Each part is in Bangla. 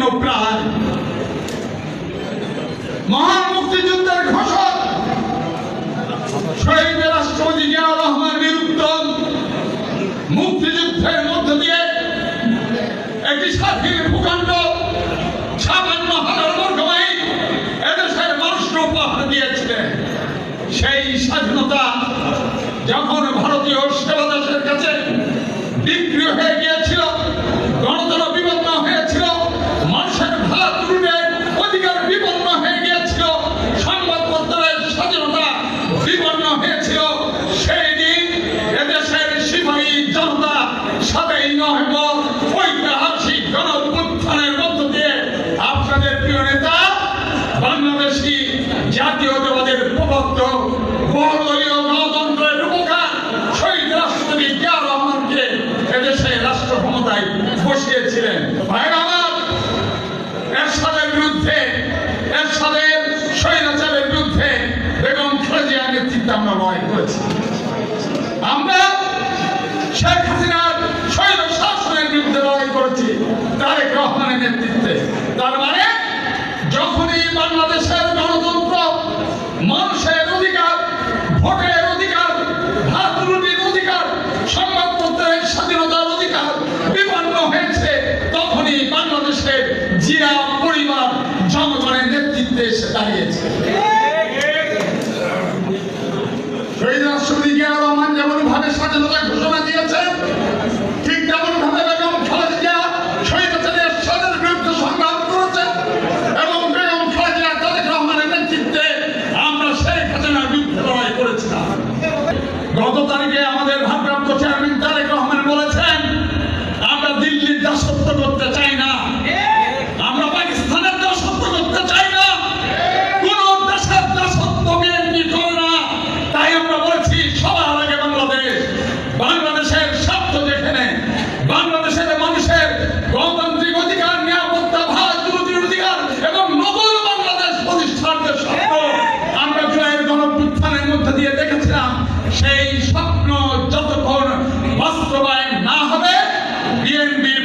জন্য প্রাণ। মহান মুক্তিযুদ্ধের ঘোষক, শহীদ রাষ্ট্রপতি জিয়াউর রহমান নিরুত্তম মুক্তিযুদ্ধের মধ্য দিয়ে একটি স্বাধীন ভূখণ্ড সামান্য হাজার বর্গমাই এদেশের মানুষকে উপহার দিয়েছিলেন। সেই স্বাধীনতা যখন ভারতীয় সেবা দাসের কাছে বিক্রি হয়ে দরবারে মানে যখনই বাংলাদেশের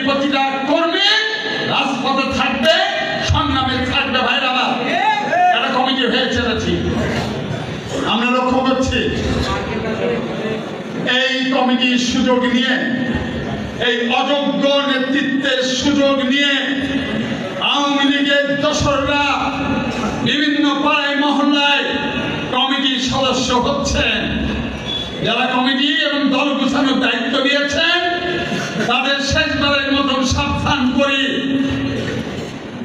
প্রতিটা কর্মী রাজপথে থাকবে সংগ্রামে থাকবে ভাইরা আমার কমিটি হয়ে আমরা লক্ষ্য করছি, এই কমিটির সুযোগ নিয়ে, এই অযোগ্য নেতৃত্বের সুযোগ নিয়ে আওয়ামী লীগের দশররা বিভিন্ন পাড়ায়, মহল্লায় কমিটির সদস্য হচ্ছেন। যারা কমিটি এবং দল গুছানোর দায়িত্ব দিয়েছেন তাদের শেষ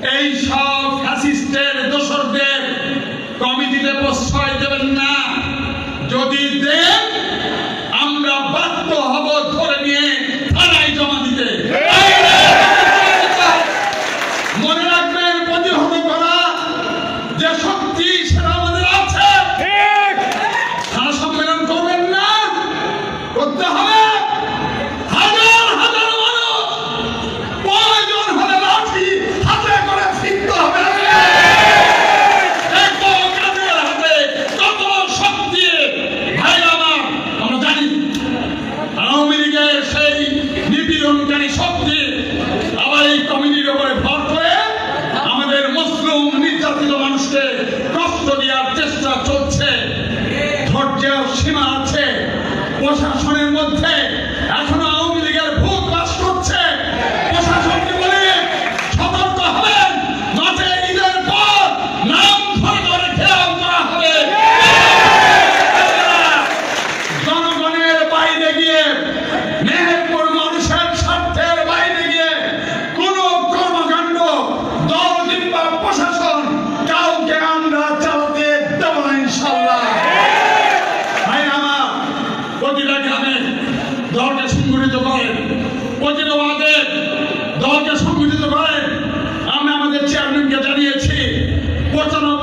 এই সব ফ্যাসিস্টের দোসরদের কমিটিতে প্রশ্রয় দেবেন না।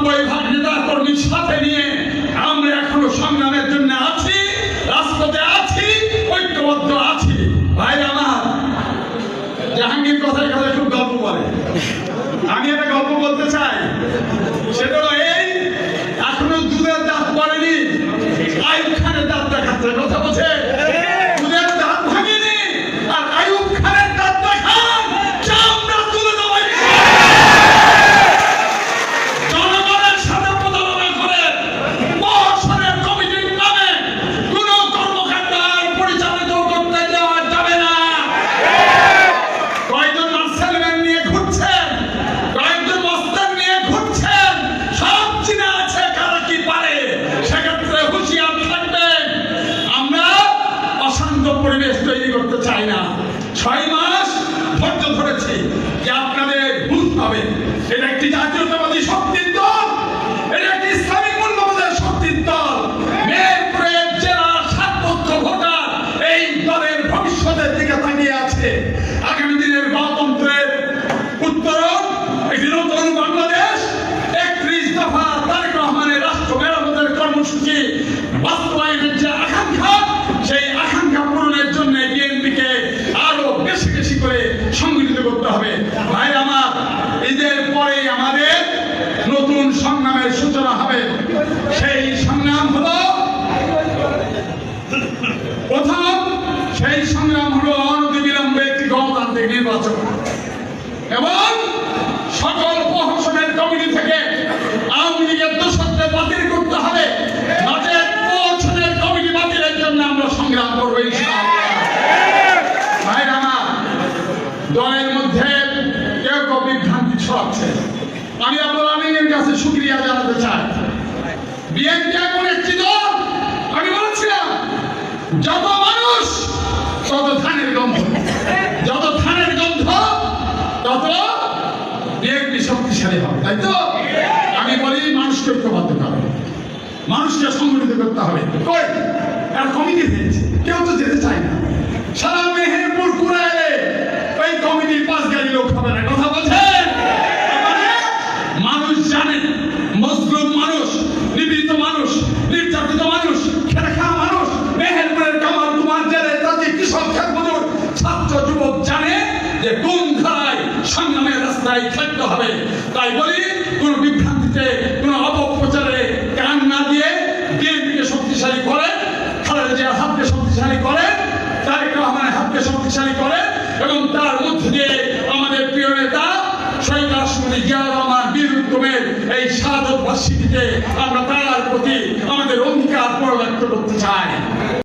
নব্বই ভাগ নেতা কর্মীর সাথে নিয়ে আমরা এখনও সংগ্রামের জন্য আছি, রাজপথে আছি, ঐক্যবদ্ধ আছি। ভাই আমার, জাহাঙ্গীর কথায় কথায় Jesús no es libertad. Khaleda যে হাতকে শক্তিশালী করে তারেক রহমানের হাতকে শক্তিশালী করে এবং তার মধ্য দিয়ে আমাদের প্রিয় নেতা শহীদ রাষ্ট্রপতি জিয়া রহমান বীর উত্তমের এই স্বাগত বার্ষিকীতে আমরা তার প্রতি আমাদের অঙ্গীকার পরিলক্ষিত করতে চাই।